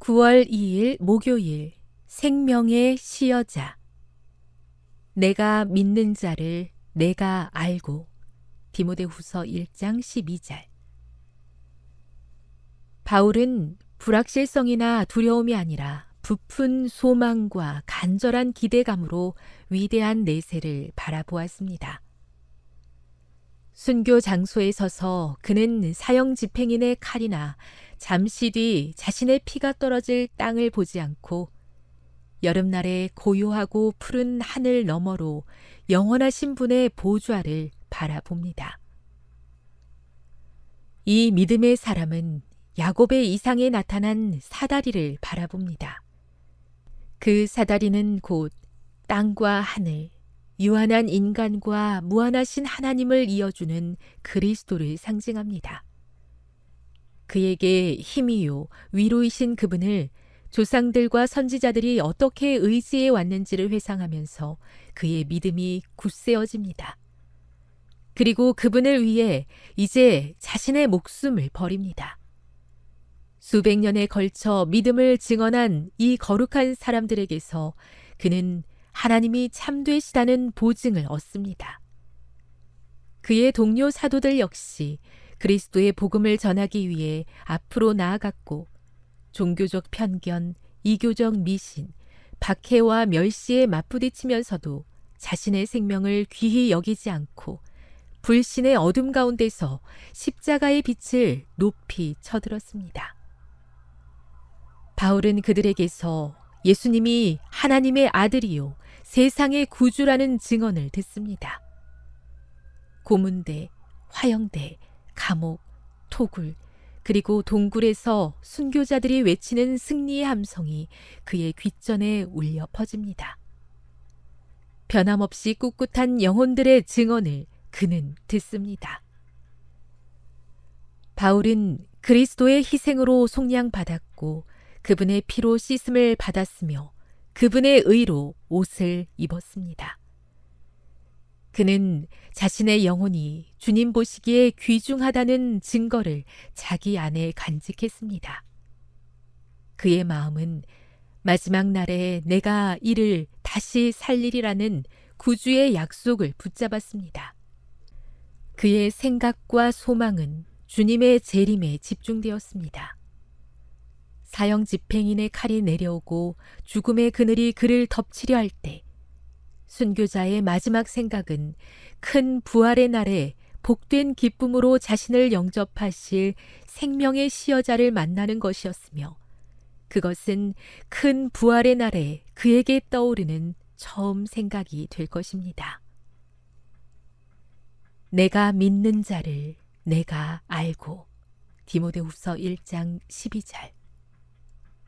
9월 2일 목요일 생명의 시여자 내가 믿는 자를 내가 알고 디모데후서 1장 12절 바울은 불확실성이나 두려움이 아니라 부푼 소망과 간절한 기대감으로 위대한 내세를 바라보았습니다. 순교 장소에 서서 그는 사형 집행인의 칼이나 잠시 뒤 자신의 피가 떨어질 땅을 보지 않고 여름날의 고요하고 푸른 하늘 너머로 영원하신 분의 보좌를 바라봅니다. 이 믿음의 사람은 야곱의 이상에 나타난 사다리를 바라봅니다. 그 사다리는 곧 땅과 하늘, 유한한 인간과 무한하신 하나님을 이어주는 그리스도를 상징합니다. 그에게 힘이요, 위로이신 그분을 조상들과 선지자들이 어떻게 의지해 왔는지를 회상하면서 그의 믿음이 굳세어집니다. 그리고 그분을 위해 이제 자신의 목숨을 버립니다. 수백 년에 걸쳐 믿음을 증언한 이 거룩한 사람들에게서 그는 하나님이 참되시다는 보증을 얻습니다. 그의 동료 사도들 역시 그리스도의 복음을 전하기 위해 앞으로 나아갔고 종교적 편견, 이교적 미신, 박해와 멸시에 맞부딪히면서도 자신의 생명을 귀히 여기지 않고 불신의 어둠 가운데서 십자가의 빛을 높이 쳐들었습니다. 바울은 그들에게서 예수님이 하나님의 아들이요 세상의 구주라는 증언을 듣습니다. 고문대, 화형대, 감옥, 토굴, 그리고 동굴에서 순교자들이 외치는 승리의 함성이 그의 귓전에 울려 퍼집니다. 변함없이 꿋꿋한 영혼들의 증언을 그는 듣습니다. 바울은 그리스도의 희생으로 속량받았고 그분의 피로 씻음을 받았으며 그분의 의로 옷을 입었습니다. 그는 자신의 영혼이 주님 보시기에 귀중하다는 증거를 자기 안에 간직했습니다. 그의 마음은 마지막 날에 내가 이를 다시 살리리라는 구주의 약속을 붙잡았습니다. 그의 생각과 소망은 주님의 재림에 집중되었습니다. 사형 집행인의 칼이 내려오고 죽음의 그늘이 그를 덮치려 할 때, 순교자의 마지막 생각은 큰 부활의 날에 복된 기쁨으로 자신을 영접하실 생명의 시여자를 만나는 것이었으며, 그것은 큰 부활의 날에 그에게 떠오르는 처음 생각이 될 것입니다. 내가 믿는 자를 내가 알고 디모데후서 1장 12절